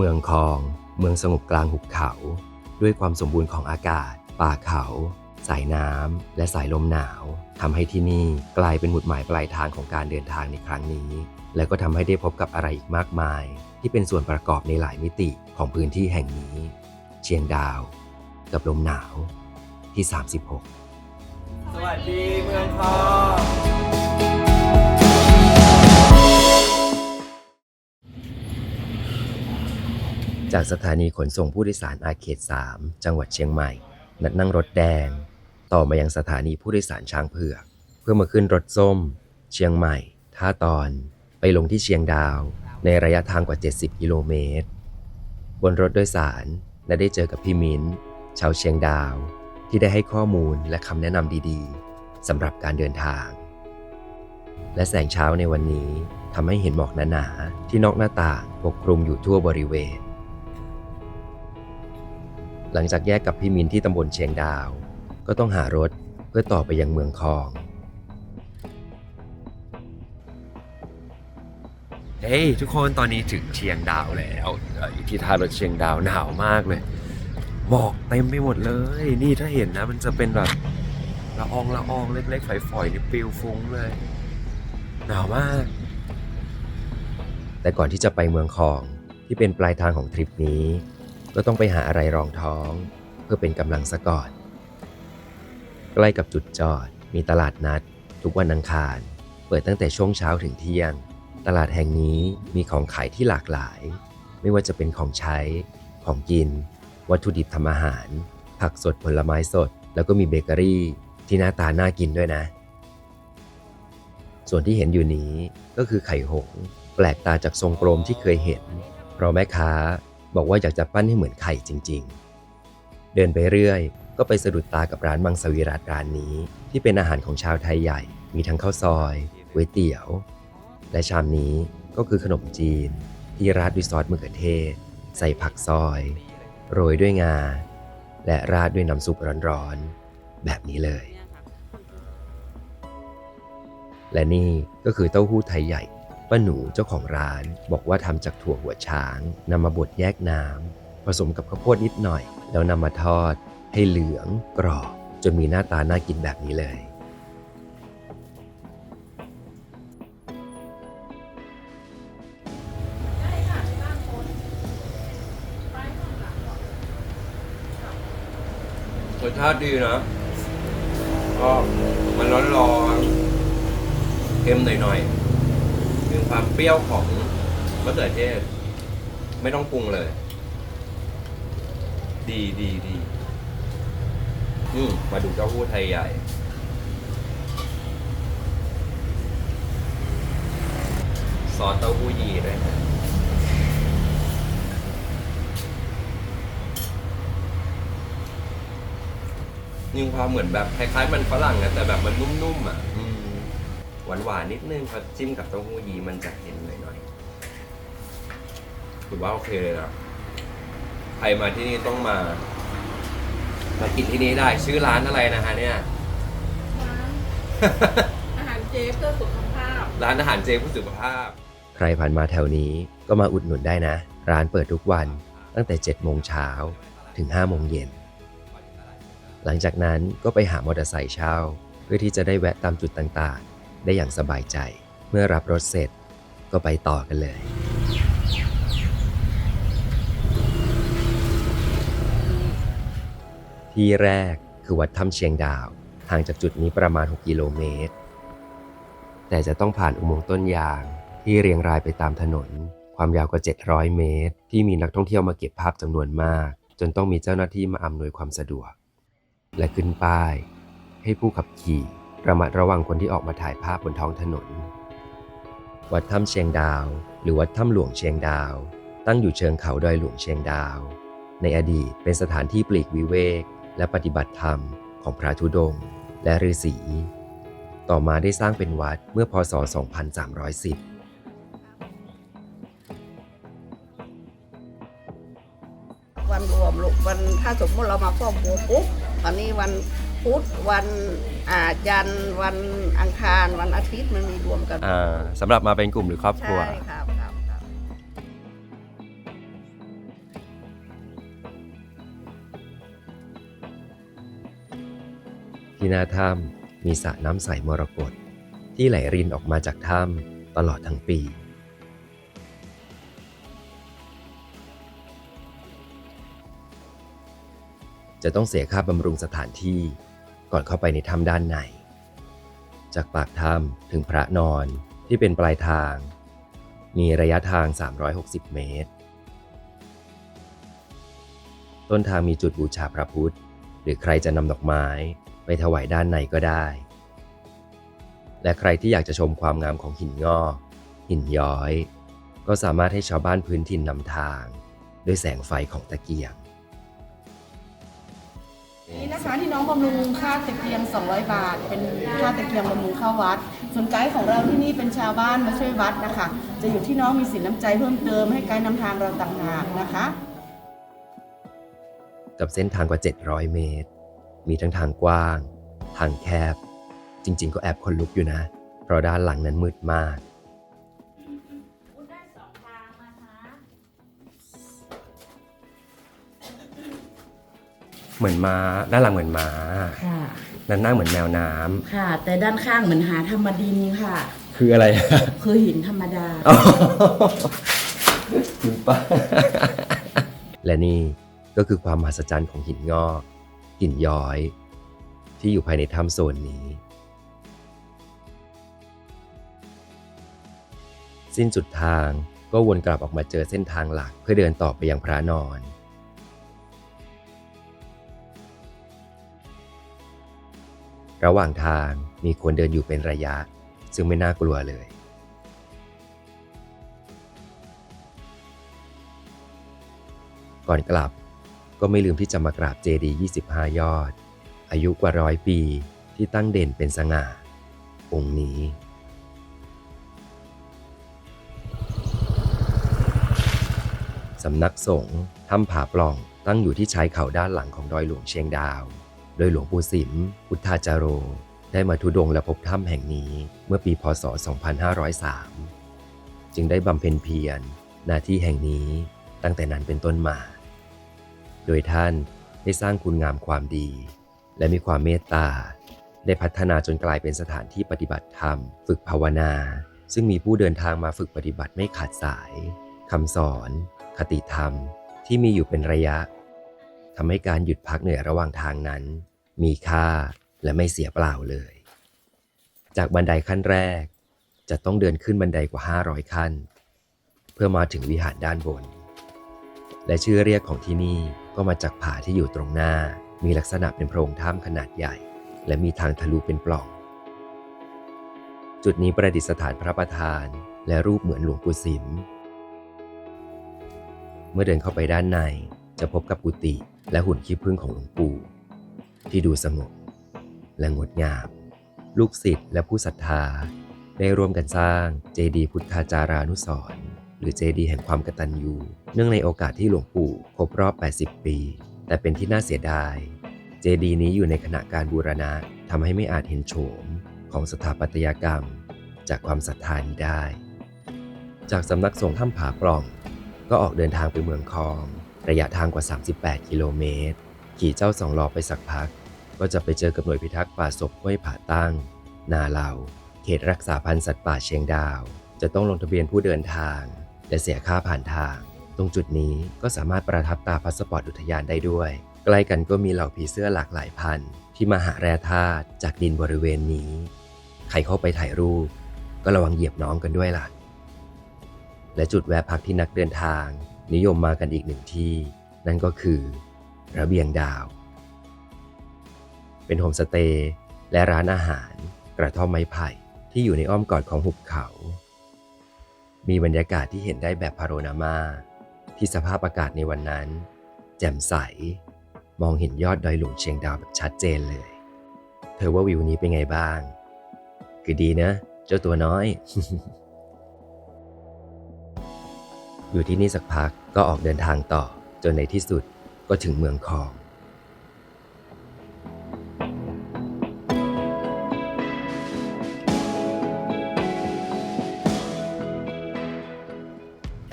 เมืองคอง เมืองสงบกลางหุบเขา ด้วยความสมบูรณ์ของอากาศ ป่าเขา สายน้ำ และสายลมหนาว ทำให้ที่นี่กลายเป็นหมุดหมายปลายทางของการเดินทางในครั้งนี้ และก็ทำให้ได้พบกับอะไรอีกมากมาย ที่เป็นส่วนประกอบในหลายมิติของพื้นที่แห่งนี้ เชียงดาว กับลมหนาวที่ 36 สวัสดีเมืองทอง จากสถานีขนส่งผู้โดยสารอาเขต 3 จังหวัดเชียงใหม่ นัดนั่งรถแดง ต่อมายังสถานีผู้โดยสารช้างเผือก เพื่อมาขึ้นรถส้ม เชียงใหม่ ท่าตอน ไปลงที่เชียงดาว ในระยะทางกว่า 70 กิโลเมตร บนรถโดยสารและได้เจอกับพี่มิ้น ชาวเชียงดาว ที่ได้ให้ข้อมูลและคำแนะนำดีๆสำหรับการเดินทาง และแสงเช้าในวันนี้ทำให้เห็นหมอกหนาๆที่นอกหน้าต่างปกคลุมอยู่ทั่วบริเวณ หลังจากแยกกับพี่มินที่ตำบลเชียงดาว ก็ต้องหารถเพื่อต่อไปยังเมืองคอง เฮ้ยทุกคนตอนนี้ถึงเชียงดาวแล้วเอ่ออยู่ที่ท่ารถเชียงดาวหนาวมากเลยหมอกเต็มไปหมดเลย นี่ถ้าเห็นนะ มันจะเป็นแบบละอองละอองเล็กๆฝอยๆนี่ปลิวฟุ้งเลย หนาวมาก แต่ก่อนที่จะไปเมืองคองที่เป็นปลายทางของทริปนี้ ก็ต้องไปหาอะไรรองท้อง เพื่อเป็นกำลังซะก่อน ใกล้กับจุดจอดมีตลาดนัด ทุกวันอังคาร เปิดตั้งแต่ช่วงเช้าถึงเที่ยง ตลาดแห่งนี้มีของขายที่หลากหลาย ไม่ว่าจะเป็นของใช้ ของกิน วัตถุดิบทำอาหาร ผักสดผลไม้สด แล้วก็มีเบเกอรี่ที่หน้าตาน่ากินด้วยนะส่วนที่เห็นอยู่นี้ก็คือไข่หงส์แปลกตาจากทรงกลมที่เคยเห็น เพราะแม่ค้า บอกว่าอยากจะปั้นให้เหมือนไข่จริง ๆ เดินไปเรื่อย ก็ไปสะดุดตากับร้านมังสวิรัตร้านนี้ ที่เป็นอาหารของชาวไทยใหญ่ มีทั้งข้าวซอยก๋วยเตี๋ยว และชามนี้ก็คือขนมจีน ที่ราดด้วยซอสมะเขือเทศ ใส่ผักซอย โรยด้วยงา และราดด้วยน้ำซุปร้อนๆแบบนี้เลย และนี่ก็คือเต้าหู้ไทยใหญ่ ป้าหนูเจ้าของร้านบอกว่าทำจากถั่วหัวช้างนำมาบดแยกน้ำผสมกับข้าวโพดนิดหน่อย แล้วนำมาทอด ให้เหลืองกรอบจนมีหน้าตาน่ากินแบบนี้เลยรสชาติดีนะ ก็มันร้อนๆเค็มหน่อยๆ มีความเปรี้ยวของมะเขือเทศ ไม่ต้องปรุงเลย ดีดีดีอืมมาดูเจ้าหู้ไทยใหญ่ ซอสเต้าหู้ยีด้วยนะมีความเหมือนแบบคล้ายๆมันฝรั่งนะแต่แบบมันนุ่มๆอะ หวานหวานๆนิดนึงพอจิ้มกับเต้าหู้ยีมันจะเห็นหน่อยๆถือว่าโอเคเลยนะใครมาที่นี่ต้องมา มากินที่นี่ได้ชื่อร้านอะไรนะฮะเนี่ย ร้านอาหารเจเพื่อสุขภาพ ร้านอาหารเจเพื่อสุขภาพ ใครผ่านมาแถวนี้ก็มาอุดหนุนได้นะ ร้านเปิดทุกวันตั้งแต่7โมงเช้าถึง5โมงเย็น หลังจากนั้นก็ไปหามอเตอร์ไซค์เช่า เพื่อที่จะได้แวะตามจุดต่างๆ ได้อย่างสบายใจ เมื่อรับรถเสร็จก็ไปต่อกันเลย ที่แรกคือวัดถ้ำเชียงดาวห่างจากจุดนี้ประมาณ 6 กิโลเมตร แต่จะต้องผ่านอุโมงค์ต้นยางที่เรียงรายไปตามถนน ความยาวกว่า 700 เมตร ที่มีนักท่องเที่ยวมาเก็บภาพจำนวนมาก จนต้องมีเจ้าหน้าที่มาอำนวยความสะดวก และขึ้นป้าย ให้ผู้ขับขี่ ระมัดระวังคนที่ออกมาถ่ายภาพบนท้องถนน วัดถ้ำเชียงดาว หรือวัดถ้ำหลวงเชียงดาว ตั้งอยู่เชิงเขาดอยหลวงเชียงดาว ในอดีตเป็นสถานที่ปลีกวิเวก และปฏิบัติธรรมของพระธุดงค์และฤาษี ต่อมาได้สร้างเป็นวัดเมื่อพศ 2310วันรวมลูกวันถ้าสมมติเรามาครอบครัวปุ๊บตอนนี้วัน พุธวันอาจันวันอังคารวันอาทิตย์มันมีรวมกันอ่าสำหรับมาเป็นกลุ่มหรือครอบครัว ใช่ครับที่หน้าถ้ำมีสระน้ำใสมรกตที่ไหลรินออกมาจากถ้ำตลอดทั้งปี จะต้องเสียค่าบำรุงสถานที่ ก่อนเข้าไปในถ้ำด้านใน จากปากถ้ำถึงพระนอนที่เป็นปลายทาง มีระยะทาง 360 เมตร ต้นทางมีจุดบูชาพระพุทธ หรือใครจะนำดอกไม้ไปถวายด้านในก็ได้ และใครที่อยากจะชมความงามของหินงอก หินย้อย ก็สามารถให้ชาวบ้านพื้นถิ่นนำทาง ด้วยแสงไฟของตะเกียง นี่นะคะที่น้องบำรุงค่าตะเกียง 200 บาท เป็นค่าตะเกียงบำรุงเข้าวัด ส่วนไกด์ของเราที่นี่เป็นชาวบ้านมาช่วยวัดนะคะ จะอยู่ที่น้องมีสินน้ำใจเพิ่มเติมให้ไกด์นำทางเราต่างหากนะคะ กับเส้นทางกว่า 700 เมตร มีทั้งทางกว้าง ทางแคบ จริง ๆ ก็แอบคนลุกอยู่นะ เพราะด้านหลังนั้นมืดมาก เหมือนมาด้านหลังเหมือนม้าค่ะ ด้านหน้าเหมือนแมวน้ำค่ะ แต่ด้านข้างเหมือนหาธรรมดินค่ะ คืออะไร คือหินธรรมดา คุณป้า และนี่ก็คือความมหัศจรรย์ของหินงอก หินย้อย ที่อยู่ภายในถ้ำโซนนี้ สิ้นสุดทางก็วนกลับออกมาเจอเส้นทางหลักเพื่อเดินต่อไปยังพระนอน ระหว่างทางมีคนเดินอยู่เป็นระยะ ซึ่งไม่น่ากลัวเลย ก่อนกลับก็ไม่ลืมที่จะมากราบเจดีย์25 ยอด อายุกว่าร้อยปีที่ตั้งเด่นเป็นสง่า องค์นี้ สำนักสงฆ์ถ้ำผาปล่องตั้งอยู่ที่ชายเขาด้านหลังของดอยหลวงเชียงดาว โดยหลวงปู่สิมพุทธาจารโร ได้มาทุดงและพบถ้ำแห่งนี้เมื่อปีพศ 2503 จึงได้บำเพ็ญเพียรหน้าที่แห่งนี้ตั้งแต่นั้นเป็นต้นมา โดยท่านได้สร้างคุณงามความดี และมีความเมตตา ได้พัฒนาจนกลายเป็นสถานที่ปฏิบัติธรรม ฝึกภาวนา ซึ่งมีผู้เดินทางมาฝึกปฏิบัติไม่ขาดสายคำสอน คติธรรมที่มีอยู่เป็นระยะทำให้การหยุดพักเหนื่อยระหว่างทางนั้น มีค่าและไม่เสียเปล่าเลย จากบันไดขั้นแรก จะต้องเดินขึ้นบันไดกว่า 500 ขั้น เพื่อมาถึงวิหารด้านบน และชื่อเรียกของที่นี่ก็มาจากผาที่อยู่ตรงหน้า มีลักษณะเป็นโพรงถ้ำขนาดใหญ่ และมีทางทะลุเป็นปล่อง จุดนี้ประดิษฐานพระประธานและรูปเหมือนหลวงปู่สิม เมื่อเดินเข้าไปด้านในจะพบกับกุฏิและหุ่นขี้ผึ้งของหลวงปู่ ที่ดูสงบและงดงาม ลูกศิษย์และผู้ศรัทธาได้ร่วมกันสร้างเจดีย์พุทธาจารานุสรณ์หรือเจดีย์แห่งความกตัญญูเนื่องในโอกาสที่หลวงปู่ครบรอบ 80 ปี แต่เป็นที่น่าเสียดาย เจดีย์นี้อยู่ในขณะการบูรณะทำให้ไม่อาจเห็นโฉมของสถาปัตยกรรม จากความศรัทธานี้ได้ จากสำนักสงฆ์ถ้ำผาปล่อง ก็ออกเดินทางไปเมืองคอง ระยะทางกว่า 38 กิโลเมตร ขี่เจ้าสองล้อไปสักพัก ก็จะไปเจอกับหน่วยพิทักษ์ป่าศพห้วยผาตั้ง นาเหลาเขตรักษาพันธุ์สัตว์ป่าเชียงดาว จะต้องลงทะเบียนผู้เดินทาง และเสียค่าผ่านทาง ตรงจุดนี้ก็สามารถประทับตาพาสปอร์ตอุทยานได้ด้วย ใกล้กันก็มีเหล่าผีเสื้อหลากหลายพันธุ์ที่มาหาแร่ธาตุจากดินบริเวณนี้ ใครเข้าไปถ่ายรูป ก็ระวังเหยียบน้องกันด้วยล่ะ และจุดแวะพักที่นักเดินทาง นิยมมากันอีกหนึ่งที่ นั่นก็คือ ระเบียงดาว เป็นโฮมสเตย์และร้านอาหาร กระท่อมไม้ไผ่ที่อยู่ในอ้อมกอดของหุบเขา มีบรรยากาศที่เห็นได้แบบพาโรนามา ที่สภาพอากาศในวันนั้น แจ่มใส มองเห็นยอดดอยหลวงเชียงดาวแบบชัดเจนเลย เธอว่าวิวนี้เป็นไงบ้าง คือดีนะ เจ้าตัวน้อย อยู่ที่นี่สักพักก็ออกเดินทางต่อจนในที่สุดก็ถึงเมืองคอง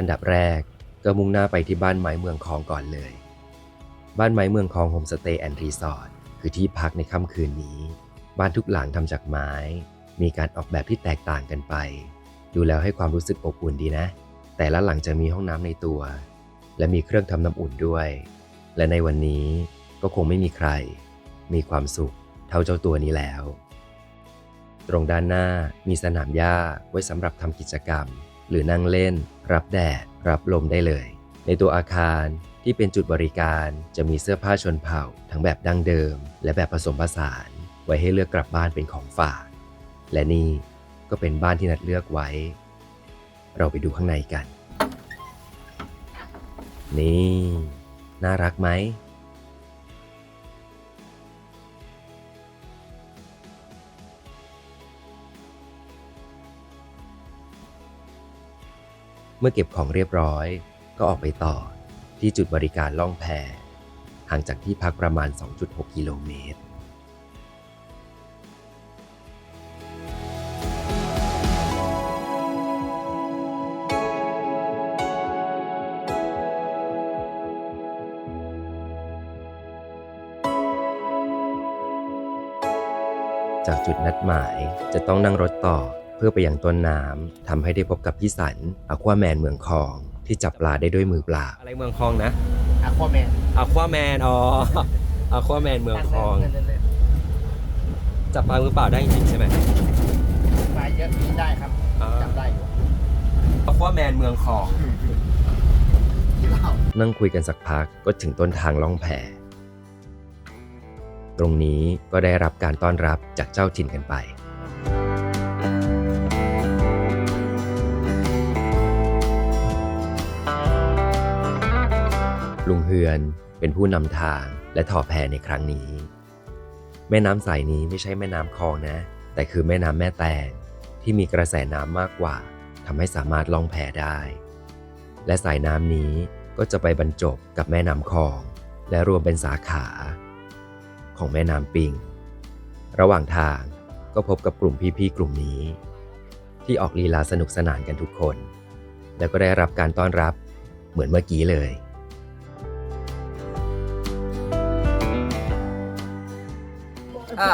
อันดับแรกก็มุ่งหน้าไปที่บ้านไม้เมืองคองก่อนเลย บ้านไม้เมืองคองโฮมสเตย์แอนด์รีสอร์ทคือที่พักในค่ำคืนนี้ บ้านทุกหลังทำจากไม้ มีการออกแบบที่แตกต่างกันไป ดูแล้วให้ความรู้สึกอบอุ่นดีนะ แต่ละหลังจะมีห้องน้ำในตัว และมีเครื่องทำน้ำอุ่นด้วย และในวันนี้ก็คงไม่มีใคร มีความสุขเท่าเจ้าตัวนี้แล้ว ตรงด้านหน้ามีสนามหญ้าไว้สำหรับทำกิจกรรม หรือนั่งเล่น รับแดด รับลมได้เลย ในตัวอาคารที่เป็นจุดบริการจะมีเสื้อผ้าชนเผ่า ทั้งแบบดั้งเดิม และแบบผสมผสาน ไว้ให้เลือกกลับบ้านเป็นของฝาก และนี่ก็เป็นบ้านที่นัดเลือกไว้ เราไปดูข้างในกัน นี่ น่ารักไหม เมื่อเก็บของเรียบร้อย ก็ออกไปต่อที่จุดบริการล่องแพห่างจากที่พักประมาณ 2.6 กิโลเมตร จากจุดนัดหมายจะต้องนั่งรถต่อ เพื่อไปยังต้นน้ำทำให้ได้พบกับพี่สันอควาแมนเมืองคอง ที่จับปลาได้ด้วยมือเปล่าอะไรเมืองคองนะอะควาแมนอควาแมนอ๋ออควาแมนเมืองคอง จับปลามือเปล่าได้จริงๆใช่ไหมปลาเยอะมีได้ครับจำได้อยู่อควาแมนเมืองคองที่เรานั่งคุยกันสักพักก็ถึงต้นทางล่องแพตรงนี้ก็ได้รับการต้อนรับจากเจ้าถิ่นกันไป ลุงเฮือนเป็นผู้นำทางและถ่อแพในครั้งนี้ แม่น้ำสายนี้ไม่ใช่แม่น้ำคลองนะ แต่คือแม่น้ำแม่แตงที่มีกระแสน้ำมากกว่าทำให้สามารถล่องแพได้ และสายน้ำนี้ก็จะไปบรรจบกับแม่น้ำคลอง และรวมเป็นสาขา ของแม่น้ำปิง ระหว่างทางก็พบกับกลุ่มพี่ๆกลุ่มนี้ ที่ออกลีลาสนุกสนานกันทุกคน แล้วก็ได้รับการต้อนรับเหมือนเมื่อกี้เลย อะ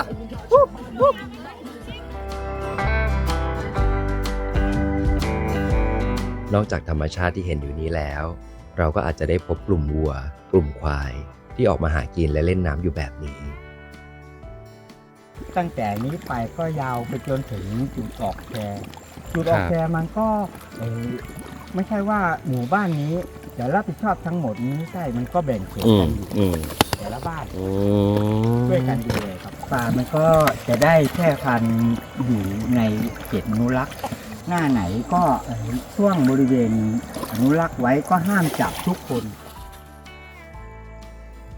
นอกจากธรรมชาติที่เห็นอยู่นี้แล้ว เราก็อาจจะได้พบกลุ่มวัว กลุ่มควาย ที่ออกมาหากินและเล่นน้ำอยู่แบบนี้ ตั้งแต่นี้ไปก็ยาวไปจนถึงจุดออกแพจุดออคกรับแพมันก็เอ่อ ไม่ใช่ว่าหมู่บ้านนี้จะรับผิดชอบทั้งหมดนี้ไม่ใช่มันก็แบ่งเขตอืกัมนอยู่อืมแต่ละบ้านอืมช่วยกันดูเลยครับป่ามันก็จะได้แค่พันธุ์อยู่ในเขตอนุรักษ์ หน้าไหนก็เอ่อช่วงบริเวณอนุรักษ์ไว้ก็ห้ามจับทุกคน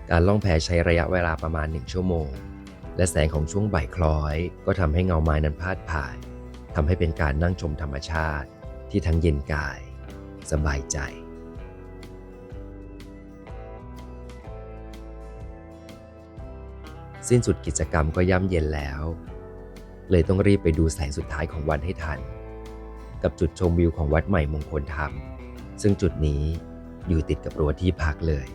การล่องแพใช้ระยะเวลาประมาณ 1 ชั่วโมง และแสงของช่วงบ่ายคล้อย ก็ทำให้เงาไม้นั้นพาดผ่านทำให้เป็นการนั่งชมธรรมชาติที่ทั้งเย็นกาย สบายใจสิ้นสุดกิจกรรมก็ย่ำเย็นแล้ว เลยต้องรีบไปดูแสงสุดท้ายของวันให้ทัน กับจุดชมวิวของวัดใหม่มงคลธรรม ซึ่งจุดนี้อยู่ติดกับรั้วที่พักเลย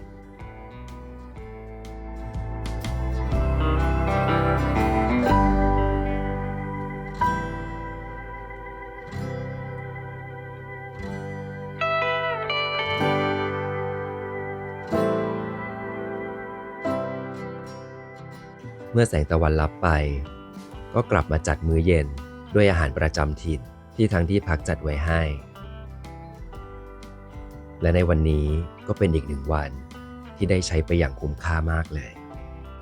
มื่อแสงตะวันลับไป ก็กลับมาจัดมื้อเย็นด้วยอาหารประจำถิ่นที่ทางที่พักจัดไว้ให้ และในวันนี้ก็เป็นอีกหนึ่งวันที่ได้ใช้ไปอย่างคุ้มค่ามากเลย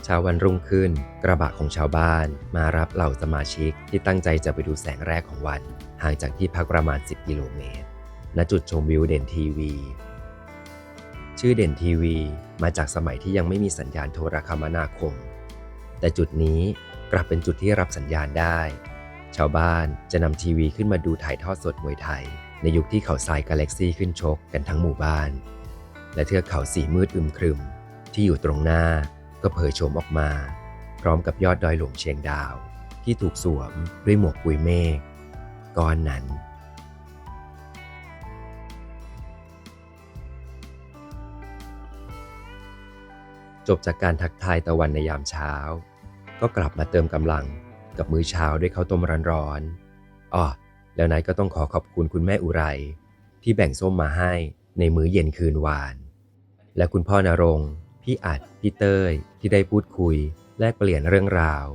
เช้าวันรุ่งขึ้นกระบะของชาวบ้านมารับเหล่าสมาชิกที่ตั้งใจจะไปดูแสงแรกของวัน ห่างจากที่พักประมาณ 10 กิโลเมตร ณ จุดชมวิวเด่นทีวี ชื่อเด่นทีวีมาจากสมัยที่ยังไม่มีสัญญาณโทรคมนาคม แต่จุดนี้กลับเป็นจุดที่รับสัญญาณได้ ชาวบ้านจะนำทีวีขึ้นมาดูถ่ายทอดสดมวยไทย ในยุคที่เขาทรายกาแล็กซี่ขึ้นชกกันทั้งหมู่บ้าน และเทือกเขาสีมืดอึมครึม ที่อยู่ตรงหน้าก็เผยโฉมออกมา พร้อมกับยอดดอยหลวงเชียงดาว ที่ถูกสวมด้วยหมวกปุยเมฆก้อนนั้น จบจากการทักทายตะวันในยามเช้า ก็กลับมาเติมกำลังกับมื้อเช้าด้วยข้าวต้มร้อนๆอ๋อแล้วนายก็ต้องขอขอบคุณคุณแม่อุไร ที่แบ่งส้มมาให้ในมื้อเย็นคืนวาน และคุณพ่อนรงค์พี่อัดพี่เต้ยที่ได้พูดคุย แลกเปลี่ยนเรื่องราว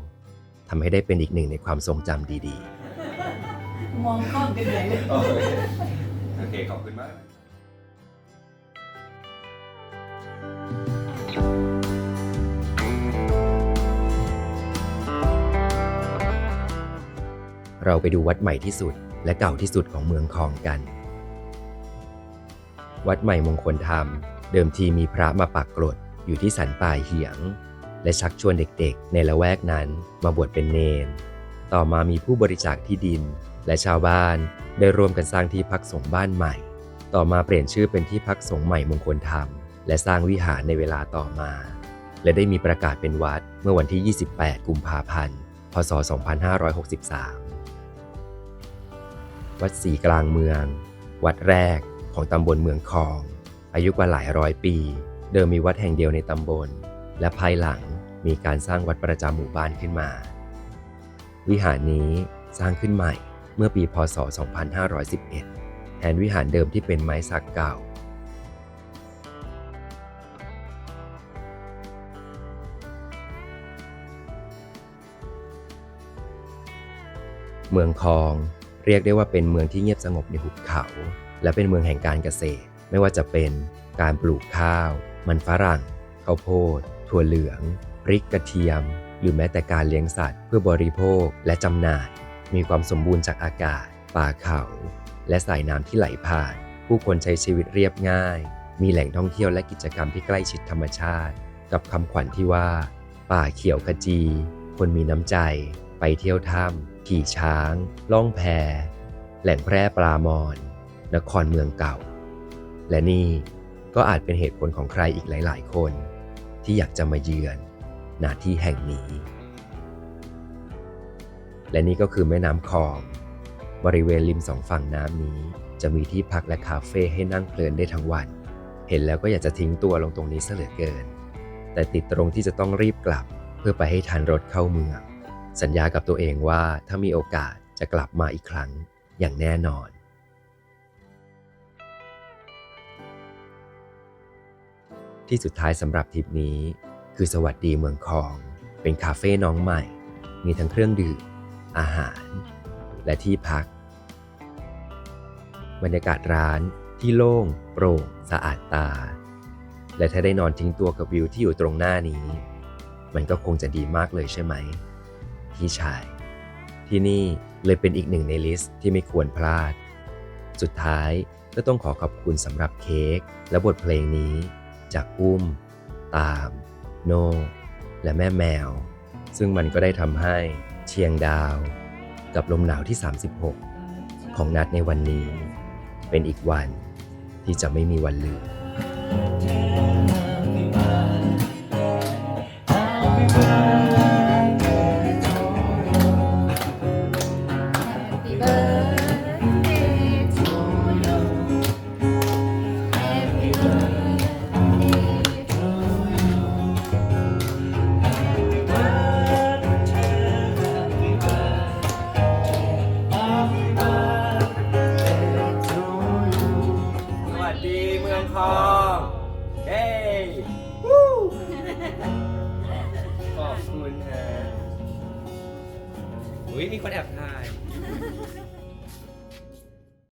ทำให้ได้เป็นอีกหนึ่งในความทรงจำดีๆ มองกล้องกันใหญ่เลย โอเค ขอบคุณมาก เราไปดูวัดใหม่ที่สุดและเก่าที่สุดของเมืองคองกัน วัดใหม่มงคลธรรม เดิมทีมีพระมาปักกรดอยู่ที่สันป่ายเหียง และชักชวนเด็กๆ ในละแวกนั้นมาบวชเป็นเนน ต่อมามีผู้บริจาคที่ดิน และชาวบ้านได้ร่วมกันสร้างที่พักสงฆ์บ้านใหม่ ต่อมาเปลี่ยนชื่อเป็นที่พักสงฆ์ใหม่มงคลธรรม และสร้างวิหารในเวลาต่อมา และได้มีประกาศเป็นวัดเมื่อวันที่ 28 กุมภาพันธ์ พศ 2563 วัดศรีกลางเมือง วัดแรกของตำบลเมืองคอง อายุกว่าหลายร้อยปี เดิมมีวัดแห่งเดียวในตำบล และภายหลังมีการสร้างวัดประจำหมู่บ้านขึ้นมา วิหารนี้สร้างขึ้นใหม่เมื่อปีพศ 2511 แทนวิหารเดิมที่เป็นไม้สักเก่าเมืองคอง เรียกได้ว่าเป็นเมืองที่เงียบสงบในหุบเขา และเป็นเมืองแห่งการเกษตร ไม่ว่าจะเป็นการปลูกข้าว มันฝรั่งข้าวโพด ถั่วเหลืองพริกกระเทียม หรือแม้แต่การเลี้ยงสัตว์ เพื่อบริโภคและจำหน่าย มีความสมบูรณ์จากอากาศ ป่าเขา และสายน้ำที่ไหลผ่าน ผู้คนใช้ชีวิตเรียบง่าย มีแหล่งท่องเที่ยวและกิจกรรมที่ใกล้ชิดธรรมชาติ กับคำขวัญที่ว่า ป่าเขียวขจี คนมีน้ำใจ ไปเที่ยวถ้ำ ขี่ช้าง ล่องแพ แหล่งแพร่ปลามอน นครเมืองเก่า และนี่ก็อาจเป็นเหตุผลของใครอีกหลาย ๆ คน ที่อยากจะมาเยือนณที่แห่งนี้ และนี่ก็คือแม่น้ำคลอง บริเวณริมสองฝั่งน้ำนี้ จะมีที่พักและคาเฟ่ให้นั่งเพลินได้ทั้งวัน เห็นแล้วก็อยากจะทิ้งตัวลงตรงนี้ซะเหลือเกิน แต่ติดตรงที่จะต้องรีบกลับเพื่อไปให้ทันรถเข้าเมือง สัญญากับตัวเองว่าถ้ามีโอกาสจะกลับมาอีกครั้งอย่างแน่นอนที่สุดท้ายสำหรับทริปนี้ คือสวัสดีเมืองคอง เป็นคาเฟ่น้องใหม่ มีทั้งเครื่องดื่ม อาหาร และที่พัก บรรยากาศร้านที่โล่ง โปร่ง สะอาดตา และถ้าได้นอนทิ้งตัวกับวิวที่อยู่ตรงหน้านี้ มันก็คงจะดีมากเลยใช่ไหม พี่ชาย ที่นี่เลยเป็นอีกหนึ่งในลิสต์ที่ไม่ควรพลาด สุดท้ายก็ต้องขอขอบคุณสำหรับเค้กและบทเพลงนี้ จากอุ้ม ตาม โน และแม่แมว ซึ่งมันก็ได้ทำให้เชียงดาว กับลมหนาวที่ 36 ของนัดในวันนี้ เป็นอีกวันที่จะไม่มีวันลืม